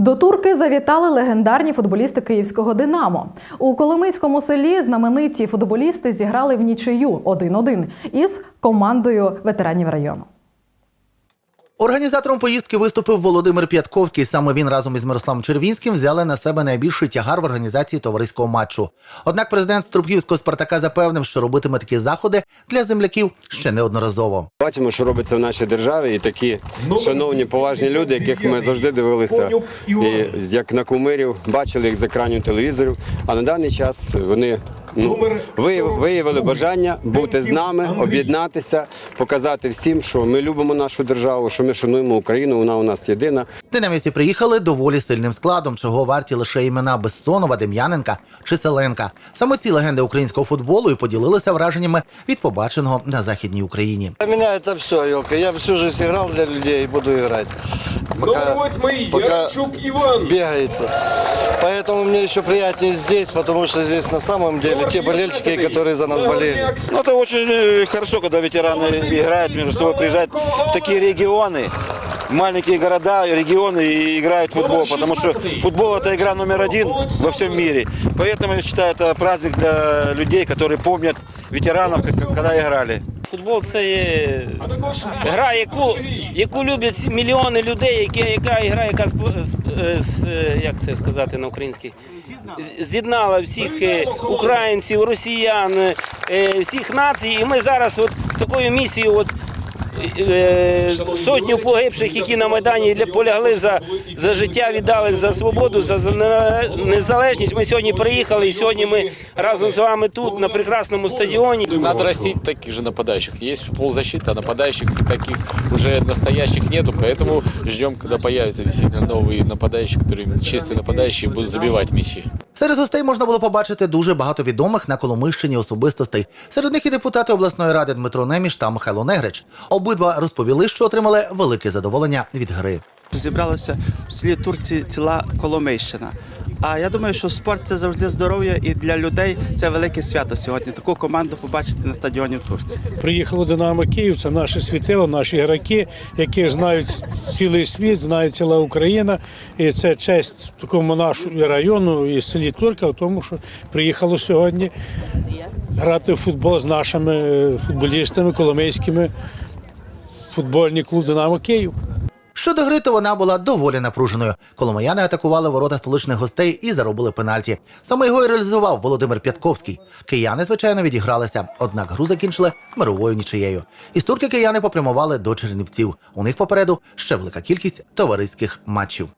До турки завітали легендарні футболісти київського Динамо. У Коломийському селі знамениті футболісти зіграли в нічию 1-1 із командою ветеранів району. Організатором поїздки виступив Володимир П'ятковський. Саме він разом із Мирославом Червінським взяли на себе найбільший тягар в організації товариського матчу. Однак президент Струбківського Спартака запевнив, що робитиме такі заходи для земляків ще неодноразово. Бачимо, що робиться в нашій державі, і такі шановні поважні люди, яких ми завжди дивилися, і як на кумирів, бачили їх з екранів телевізорів. А на даний час вони ну, вияв- виявили бажання бути з нами, об'єднатися, показати всім, що ми любимо нашу державу, що ми шануємо Україну. Вона у нас єдина. Динамівці приїхали доволі сильним складом, чого варті лише імена Бессонова, Дем'яненка чи Селенка. Саме ці легенди українського футболу і поділилися враженнями від побаченого на західній Україні. Для меня это все, Елка. Я всю жизнь играл для людей и буду играть. Номер восьмой пока Ярчук Иван. бегается. Поэтому мне еще приятнее здесь, потому что здесь на самом деле те болельщики, которые за нас болели. Ну, это очень э, хорошо, когда ветераны играют между собой, приезжают в такие регионы, маленькие города, регионы и играют в футбол, потому что футбол это игра номер один во всем мире. Поэтому я считаю, это праздник для людей, которые помнят ветеранов, когда играли. Футбол це є гра, яку, яку люблять мільйони людей, які, яка гра, яка як це сказати на українській, з'єднала всіх е, українців, росіян, е, всіх націй. І ми зараз от з такою місією, от сотню погибших, які на Майдані для- полягли за, за життя, віддали за свободу, за, за не- незалежність. Ми сьогодні приїхали, і сьогодні ми разом з вами тут на прекрасному стадіоні. Надо растить таких же нападающих. Есть полузащита, а нападающих таких уже настоящих нету, поэтому ждем, когда появятся действительно новые нападающие, которые чистые нападающие будут забивать мячи. Серед гостей можна було побачити дуже багато відомих на Коломищині особистостей. Серед них і депутати обласної ради Дмитро Неміш та Михайло Негрич. Обидва розповіли, що отримали велике задоволення від гри. Зібралося в селі Турці ціла Коломийщина. А я думаю, що спорт це завжди здоров'я, і для людей це велике свято сьогодні. Таку команду побачити на стадіоні в Турції. Приїхало Динамо Київ, це наше світило, наші гравці, яких знають цілий світ, знає ціла Україна. І це честь такому нашому району і селі Турка, в тому, що приїхало сьогодні грати в футбол з нашими футболістами, коломийськими. Футбольний клуб Динамо Київ. Щодо гри, то вона була доволі напруженою. Коломияни атакували ворота столичних гостей і заробили пенальті. Саме його і реалізував Володимир П'ятковський. Кияни, звичайно, відігралися, однак гру закінчили мировою нічиєю. Із турки кияни попрямували до Чернівців. У них попереду ще велика кількість товариських матчів.